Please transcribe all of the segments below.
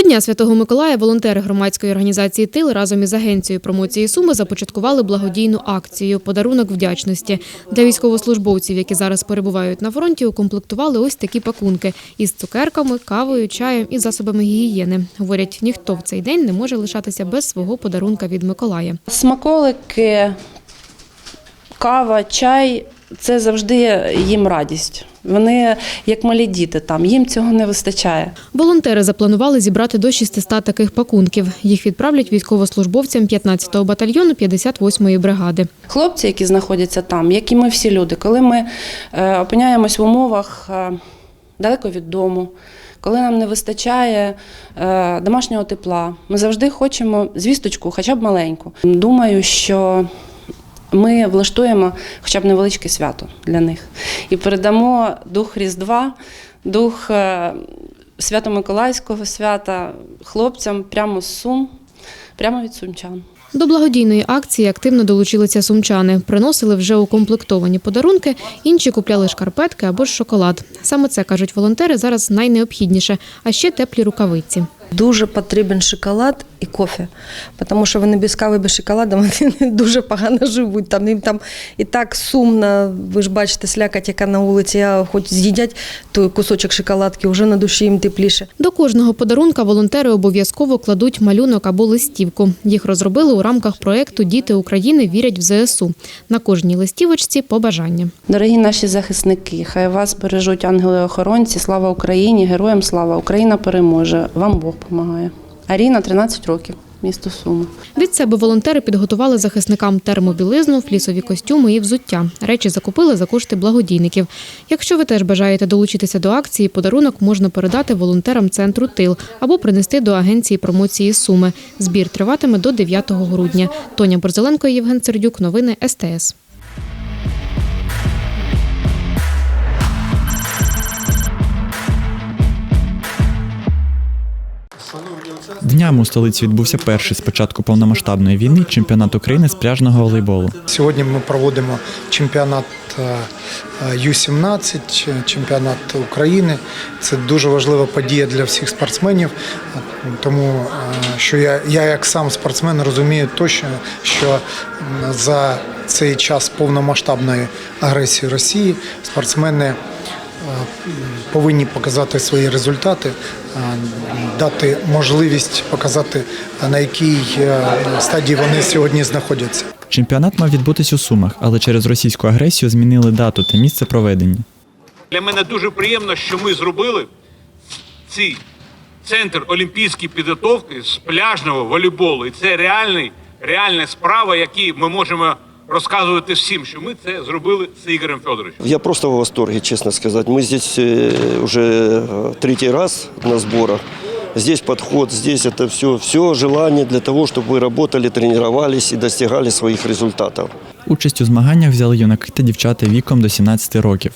До Дня Святого Миколая волонтери громадської організації Тил разом із агенцією промоції Суми започаткували благодійну акцію Подарунок вдячності для військовослужбовців, які зараз перебувають на фронті. Укомплектували ось такі пакунки із цукерками, кавою, чаєм і засобами гігієни. Говорять, ніхто в цей день не може лишатися без свого подарунка від Миколая. Смаколики, кава, чай це завжди їм радість. Вони як малі діти там, їм цього не вистачає. Волонтери запланували зібрати до 600 таких пакунків. Їх відправлять військовослужбовцям 15-го батальйону 58-ї бригади. Хлопці, які знаходяться там, як і ми всі люди, коли ми е, опиняємось в умовах е, далеко від дому, коли нам не вистачає е, домашнього тепла, ми завжди хочемо звісточку, хоча б маленьку. Думаю, що ми влаштуємо хоча б невеличке свято для них і передамо дух Різдва, дух е, Свято-Миколаївського свята хлопцям прямо з Сум, прямо від сумчан. До благодійної акції активно долучилися сумчани. Приносили вже укомплектовані подарунки, інші купляли шкарпетки або ж шоколад. Саме це кажуть волонтери зараз найнеобхідніше, а ще теплі рукавиці. Дуже потрібен шоколад і кофе, тому що вони без кави, без шоколаду вони дуже погано живуть. Там їм там і так сумно. Ви ж бачите, слякать, яка на вулиці, а хоч з'їдять той кусочок шоколадки, вже на душі їм тепліше. До кожного подарунка волонтери обов'язково кладуть малюнок або листівку. Їх розробили у рамках проєкту Діти України вірять в ЗСУ. На кожній листівочці побажання. Дорогі наші захисники, хай вас бережуть ангели-охоронці. Слава Україні! Героям слава! Україна переможе! Вам Бог допомагає. Аріна 13 років, місто Суми. Від себе волонтери підготували захисникам термобілизну, флісові костюми і взуття. Речі закупили за кошти благодійників. Якщо ви теж бажаєте долучитися до акції, подарунок можна передати волонтерам центру Тил або принести до агенції промоції Суми. Збір триватиме до 9 грудня. Тоня Борзеленко, Євген Сердюк. Новини СТС. Днями у столиці відбувся перший з початку повномасштабної війни чемпіонат України з пляжного волейболу. Сьогодні ми проводимо чемпіонат е, Ю-17, чемпіонат України. Це дуже важлива подія для всіх спортсменів, тому е, що я, я як сам спортсмен розумію точно, що за цей час повномасштабної агресії Росії спортсмени е, повинні показати свої результати, е, дати можливість показати, на якій е, стадії вони сьогодні знаходяться. Чемпіонат мав відбутись у Сумах, але через російську агресію змінили дату та місце проведення. Для мене дуже приємно, що ми зробили цей центр олімпійської підготовки з пляжного волейболу. І це реальний, реальна справа, які ми можемо розказувати всім, що ми це зробили з Ігорем Федоровичем. Я просто в восторге, честно сказать. Мы здесь э, уже э, третий раз на сборах. Здесь подход, здесь это все, все желание для того, чтобы вы работали, тренировались и достигали своих результатов. Участь у змаганнях взяли юнаки та дівчата віком до 17 років.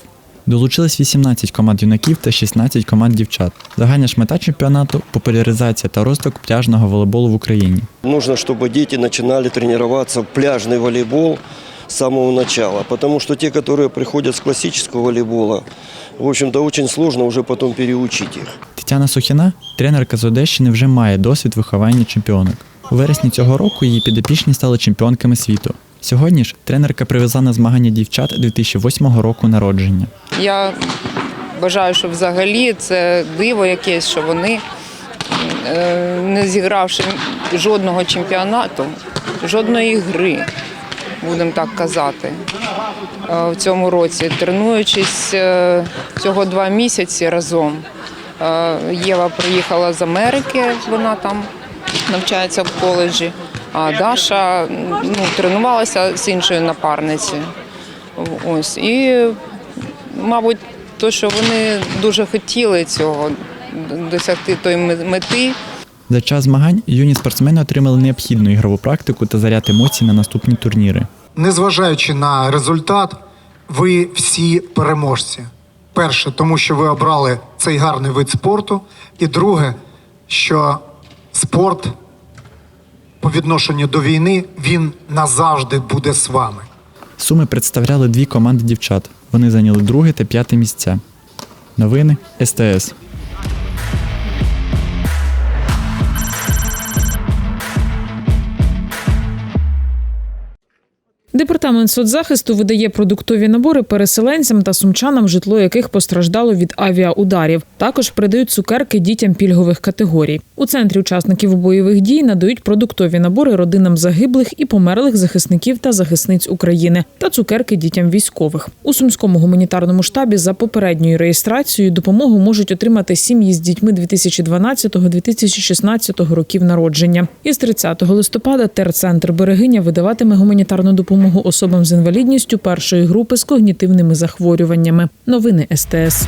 Долучились 18 команд юнаків та 16 команд дівчат. Загальна ж мета чемпіонату популяризація та розвиток пляжного волейболу в Україні. Нужно, чтобы дети начинали тренироваться в пляжный волейбол с самого начала, потому что те, которые приходят с классического волейбола, в общем-то, очень сложно уже потом переучить их. Тетяна Сухіна, тренерка з Одещини, вже має досвід виховання чемпіонок. У вересні цього року її підопічні стали чемпіонками світу. Сьогодні ж тренерка привезла на змагання дівчат 2008 року народження. Я вважаю, що взагалі це диво якесь, що вони, е, не зігравши жодного чемпіонату, жодної гри, будемо так казати, е, в цьому році, тренуючись е, всього два місяці разом. Е, Єва приїхала з Америки, вона там навчається в коледжі, а Даша ну, тренувалася з іншою напарницею. Ось. І мабуть, то, що вони дуже хотіли цього досягти тої мети. За час змагань юні спортсмени отримали необхідну ігрову практику та заряд емоцій на наступні турніри. Незважаючи на результат, ви всі переможці. Перше, тому що ви обрали цей гарний вид спорту. І друге, що спорт по відношенню до війни він назавжди буде з вами. Суми представляли дві команди дівчат. Вони зайняли друге та п'яте місця. Новини СТС. Департамент соцзахисту видає продуктові набори переселенцям та сумчанам, житло яких постраждало від авіаударів. Також придають цукерки дітям пільгових категорій. У центрі учасників бойових дій надають продуктові набори родинам загиблих і померлих захисників та захисниць України та цукерки дітям військових. У сумському гуманітарному штабі за попередньою реєстрацією допомогу можуть отримати сім'ї з дітьми 2012-2016 років народження. Із 30 листопада терцентр Берегиня видаватиме гуманітарну допомогу особам з інвалідністю першої групи з когнітивними захворюваннями. Новини СТС.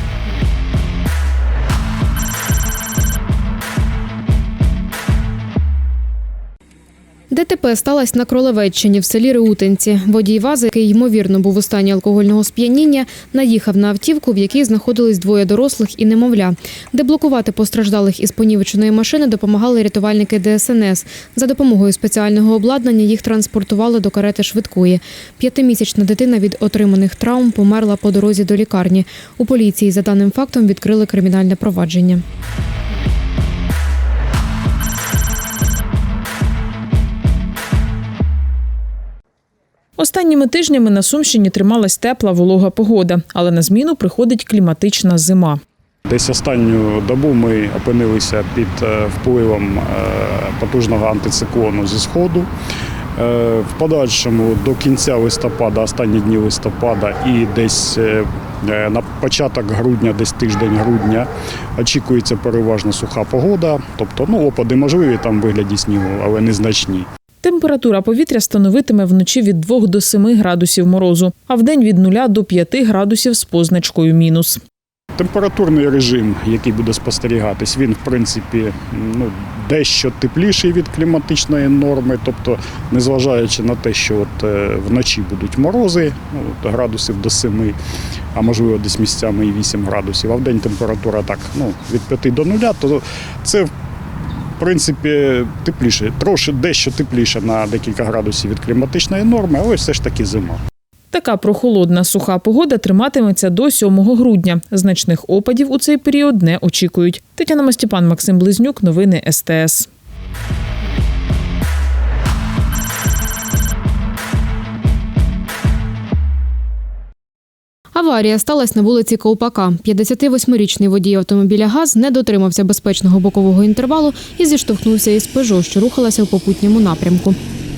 ДТП сталося на Кролевеччині в селі Реутинці. Водій вази, який ймовірно був у стані алкогольного сп'яніння, наїхав на автівку, в якій знаходились двоє дорослих і немовля. Деблокувати постраждалих із понівеченої машини допомагали рятувальники ДСНС. За допомогою спеціального обладнання їх транспортували до карети швидкої. П'ятимісячна дитина від отриманих травм померла по дорозі до лікарні. У поліції за даним фактом відкрили кримінальне провадження. Останніми тижнями на Сумщині трималась тепла волога погода, але на зміну приходить кліматична зима. Десь останню добу ми опинилися під е, впливом е, потужного антициклону зі сходу. Е, В подальшому до кінця листопада, останні дні листопада і десь на початок грудня, десь тиждень грудня, очікується переважно суха погода. Тобто ну, опади можливі там вигляді снігу, але незначні. Температура повітря становитиме вночі від 2 до 7 градусів морозу, а вдень від 0 до 5 градусів з позначкою мінус. Температурний режим, який буде спостерігатись, він в принципі ну, дещо тепліший від кліматичної норми. Тобто, незважаючи на те, що от, е, вночі будуть морози, ну, от, градусів до 7, а можливо десь місцями і 8 градусів, а в день температура так ну, від 5 до 0, то це принципі тепліше, трошки дещо тепліше на декілька градусів від кліматичної норми, але все ж таки зима. Така прохолодна суха погода триматиметься до 7 грудня. Значних опадів у цей період не очікують. Тетяна Мастіпан, Максим Близнюк. Новини СТС. Аварія сталася на вулиці Ковпака. 58-річний водій автомобіля ГАЗ не дотримався безпечного бокового інтервалу і зіштовхнувся із «Пежо», що рухалася в попутньому напрямку.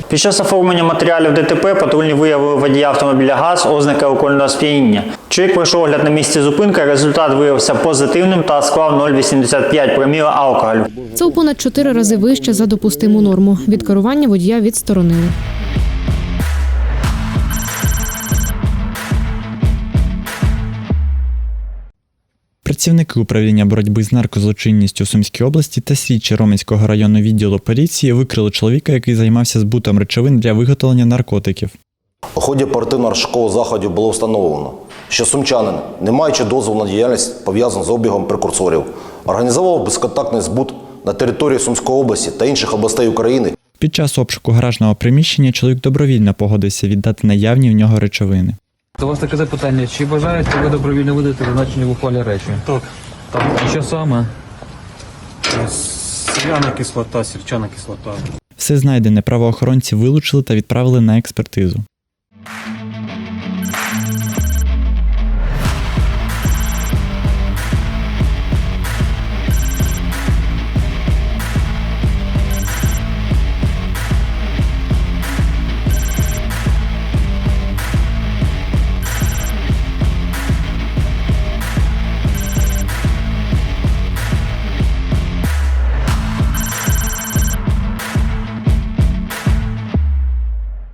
Під час оформлення матеріалів ДТП патрульні виявили водія автомобіля ГАЗ ознаки алкогольного сп'яніння. Чоловік пройшов огляд на місці зупинки, результат виявився позитивним та склав 0,85 проміла алкоголю. Це у понад чотири рази вище за допустиму норму. Від керування водія відсторонили. Працівники управління боротьби з наркозлочинністю у Сумській області та слідчі Роменського районного відділу поліції викрили чоловіка, який займався збутом речовин для виготовлення наркотиків. У ході оперативно-розшукових заходів було встановлено, що сумчанин, не маючи дозволу на діяльність, пов'язану з обігом прекурсорів, організовував безконтактний збут на території Сумської області та інших областей України Під час обшуку гаражного приміщення чоловік добровільно погодився віддати наявні в нього речовини. До вас таке запитання. Чи бажаєте ви добровільно видати зазначені в ухвалі речі? Так. Так. І що саме? Соляна кислота, сірчана кислота. Все знайдене правоохоронці вилучили та відправили на експертизу.